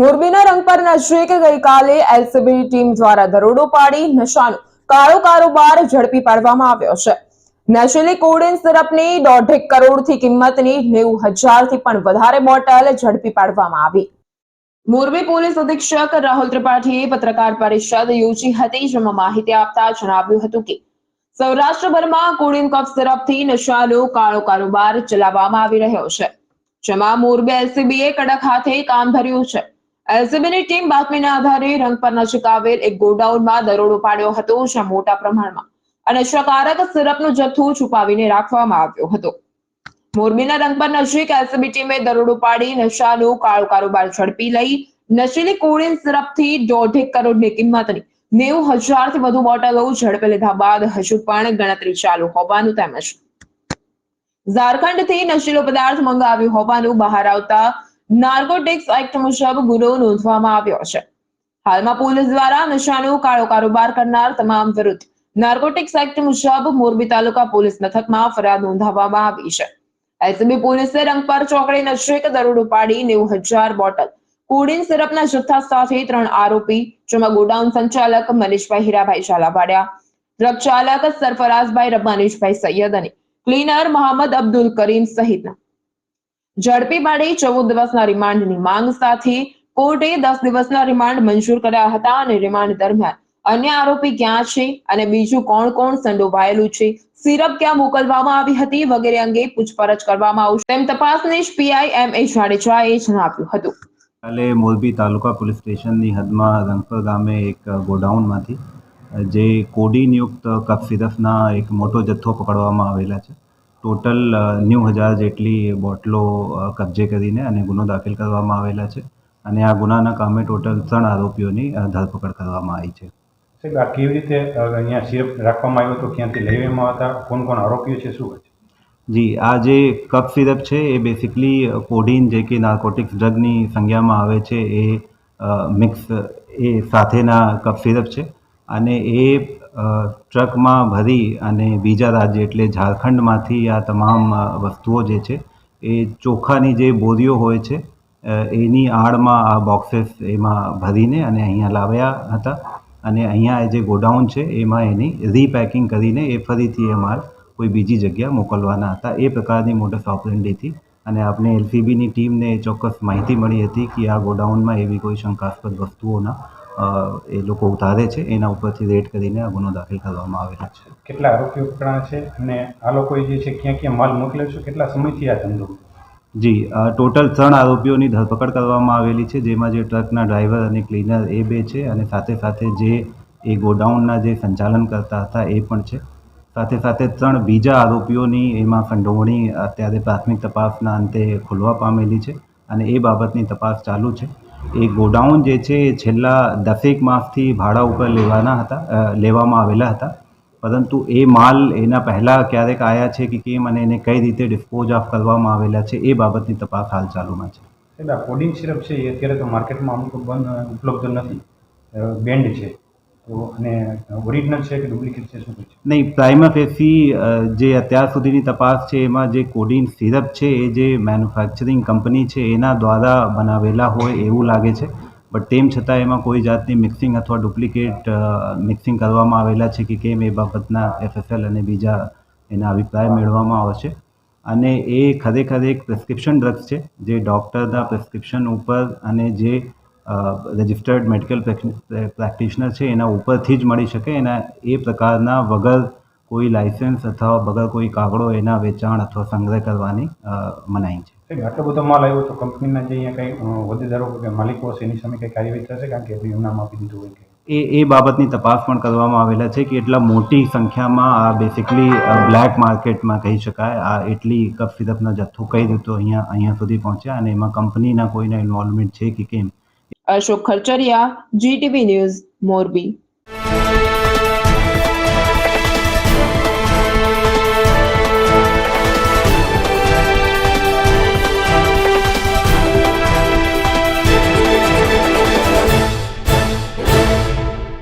મોરબીના રંગપર નજીક ગઈકાલે એલસીબી ટીમ દ્વારા દરોડો પાડી નશાનો. કાળો કારોબાર ઝડપી પાડવામાં આવ્યો છે. નશીલી કોડિન સિરપની દોઢેક કરોડથી કિંમતની નેવું હજારથી પણ વધારે બોટલ ઝડપી પાડવામાં આવી. મોરબી પોલીસ અધિક્ષક રાહુલ ત્રિપાઠીએ પત્રકાર પરિષદ યોજી હતી, જેમાં માહિતી આપતા જણાવ્યું હતું કે, સૌરાષ્ટ્રભરમાં કોડિન કફ સિરપથી નશાનો કાળો કારોબાર ચલાવવામાં આવી રહ્યો છે, જેમાં મોરબી એલસીબીએ કડક હાથે કામ ધર્યું છે. એલસીબીની ટીમ બાતમીના આધારે રંગ નજીક આવેલ એક ગોડાઉનમાં દરોડો પાડ્યો હતો, જ્યાં મોટા પ્રમાણમાં અને નશાકારક સિરપનો જથ્થો છુપાવીને રાખવામાં આવ્યો હતો. મોરબીના રંગપર નજીક એલસીબી ટીમે દરોડો પાડી નશાનો કાળો કારોબાર ઝડપી લઈ નશીલી કોળીન સિરપથી દોઢેક કરોડની કિંમતની નેવું હજારથી વધુ બોટલો ઝડપી લીધા બાદ હજુ પણ ગણતરી ચાલુ હોવાનું તેમજ ઝારખંડથી નશીલો પદાર્થ મંગાવ્યો હોવાનું બહાર આવતા નાર્કોટિક્સ એક્ટ મુજબ ગુનો નોંધવામાં આવ્યો છે. હાલમાં પોલીસ દ્વારા નશાનો કાળો કારોબાર કરનાર તમામ વિરુદ્ધ નાર્કોટિક્સ એક્ટ મુજબ મોરબી તાલુકા પોલીસ મથકમાં ફરિયાદ નોંધાવવામાં આવી છે. એલસીબી પોલીસે રંગપર ચોકડી નજીક દરોડો પાડી નેવું હજાર બોટલ, કોડિન સિરપના જથ્થા સાથે ત્રણ આરોપી, જેમાં ગોડાઉન સંચાલક મનીષભાઈ હીરાભાઈ ઝાલાવાડિયા, ટ્રક ચાલક સરફરાઝભાઈ રબાનીશભાઈ સૈયદ અને ક્લીનર મોહમ્મદ અબ્દુલ કરીમ સહિતના ઝડપી પાડી ચૌદ દિવસના રિમાન્ડની માંગ સાથે કોર્ટે દસ દિવસના રિમાન્ડ મંજૂર કર્યા હતા અને રિમાન્ડ દરમિયાન અન્ય આરોપી ક્યાં છે અને બીજું કોણ કોણ સંડોવાયેલું છે? સિરપ ક્યાં મોકલવામાં આવી હતી વગેરે અંગે પૂછપરછ કરવામાં આવશે. તેમ તપાસનીશ પીઆઈ એમ એ જાડેજાએ જણાવ્યું હતું. કાલે મોરબી તાલુકા પોલીસ સ્ટેશનની હદમાં રંગપર ગામે એક ગોડાઉનમાંથી, જે કોડિનયુક્ત કફ સિરપના એક મોટો જથ્થો પકડવામાં આવેલા છે. ટોટલ નેવું હજાર જેટલી બોટલો કબજે કરીને અને ગુનો દાખલ કરવામાં આવેલા છે. અને આ ગુનાના કામે ટોટલ ત્રણ આરોપીઓની ધરપકડ કરવામાં આવી છે. સાહેબ આ કેવી રીતે અહીંયા સિરપ રાખવામાં આવ્યો હતો ક્યાંથી લેવામાં હતા? કોણ કોણ આરોપીઓ છે? શું છે? જી આ જે કફ સિરપ છે એ બેસિકલી કોડિન જે કે નાર્કોટિક્સ ડ્રગની સંજ્ઞામાં આવે છે એ મિક્સ એ સાથેના કફ સિરપ છે. અને એ ટ્રકમાં ભરી અને બીજા રાજ્ય એટલે ઝારખંડમાંથી આ તમામ વસ્તુઓ જે છે એ ચોખાની જે બોરીઓ હોય છે એની આડમાં આ બોક્સેસ એમાં ભરીને અને અહીંયા લાવ્યા હતા અને અહીંયા જે ગોડાઉન છે એમાં એની રીપેકિંગ કરીને એ ફરીથી એ માલ કોઈ બીજી જગ્યા મોકલવાના હતા. એ પ્રકારની મોટસ ઓપરેન્ડીથી અને આપણે એલસીબીની ટીમને ચોક્કસ માહિતી મળી હતી કે આ ગોડાઉનમાં એવી કોઈ શંકાસ્પદ વસ્તુઓના એ લોકો ઉતારે છે. એના ઉપરથી રેડ કરીને આ ગુનો દાખલ કરવામાં આવેલો છે. કેટલા આરોપીઓ પકડાયા છે અને આ લોકોએ જે છે ક્યાં ક્યાં માલ મોકલ્યો છે? કેટલા સમયથી આ ધંધો? જી ટોટલ ત્રણ આરોપીઓની ધરપકડ કરવામાં આવેલી છે. જેમાં જે ટ્રકના ડ્રાઈવર અને ક્લીનર એ બે છે અને સાથે સાથે જે એ ગોડાઉનના જે સંચાલન કરતા હતા એ પણ છે. સાથે સાથે ત્રણ બીજા આરોપીઓની એમાં સંડોવણી અત્યારે પ્રાથમિક તપાસના અંતે ખુલવા પામેલી છે અને એ બાબતની તપાસ ચાલુ છે. એ ગોડાઉન જે છે એ છેલ્લા દસેક માસથી ભાડા ઉપર લેવાના હતા લેવામાં આવેલા હતા. પરંતુ એ માલ એના પહેલાં ક્યારેક આવ્યા છે કે કેમ અને એને કઈ રીતે ડિસ્પોઝ ઓફ કરવામાં આવેલા છે એ બાબતની તપાસ હાલ ચાલુમાં છે. એટલે કોડિંગ સિરપ છે એ અત્યારે તો માર્કેટમાં અમુક બંધ, ઉપલબ્ધ નથી. બેન્ડ છે. અને નહીં પ્રાઇમા ફેસી જે અત્યાર સુધીની તપાસ છે, એમાં જે કોડિન સિરપ છે, એ જે મેન્યુફેક્ચરિંગ કંપની છે, એના દ્વારા બનાવેલા હોય એવું લાગે છે. બટ તેમ છતાં એમાં કોઈ જાતની મિક્સિંગ અથવા ડુપ્લિકેટ મિક્સિંગ કરવામાં આવેલા છે કે કેમ એ બાબતના એફએસએલ અને બીજા એના અભિપ્રાય મેળવવામાં આવશે અને એ ખરેખર એક પ્રિસ્ક્રિપ્શન ડ્રગ્સ છે, જે ડૉક્ટરના પ્રિસ્ક્રિપ્શન ઉપર અને જે રજિસ્ટર્ડ મેડિકલ પ્રેક્ટિશનર છે એના ઉપરથી જ મળી શકે. એના એ પ્રકારના વગર કોઈ લાઇસન્સ અથવા વગર કોઈ કાગળો એના વેચાણ અથવા સંગ્રહ કરવાની મનાઈ છે. આટલો બધો માલ આવ્યો તો કંપનીના જે અહીંયા કંઈ હોદ્દેદારો કે માલિકો છે એની સામે કંઈ કાર્યવાહી થશે? કારણ કે એમનું નામ આપી દીધું હોય કે. એ એ બાબતની તપાસ પણ કરવામાં આવેલા છે કે એટલા મોટી સંખ્યામાં આ બેસિકલી બ્લેક માર્કેટમાં કહી શકાય આ એટલી કપ સિરપનો જથ્થો કઈ રીતે અહીંયા અહીંયા સુધી પહોંચ્યા અને એમાં કંપનીના કોઈના ઇન્વોલ્વમેન્ટ છે કે કેમ? Ashok Kharachariya GTV news Morbi.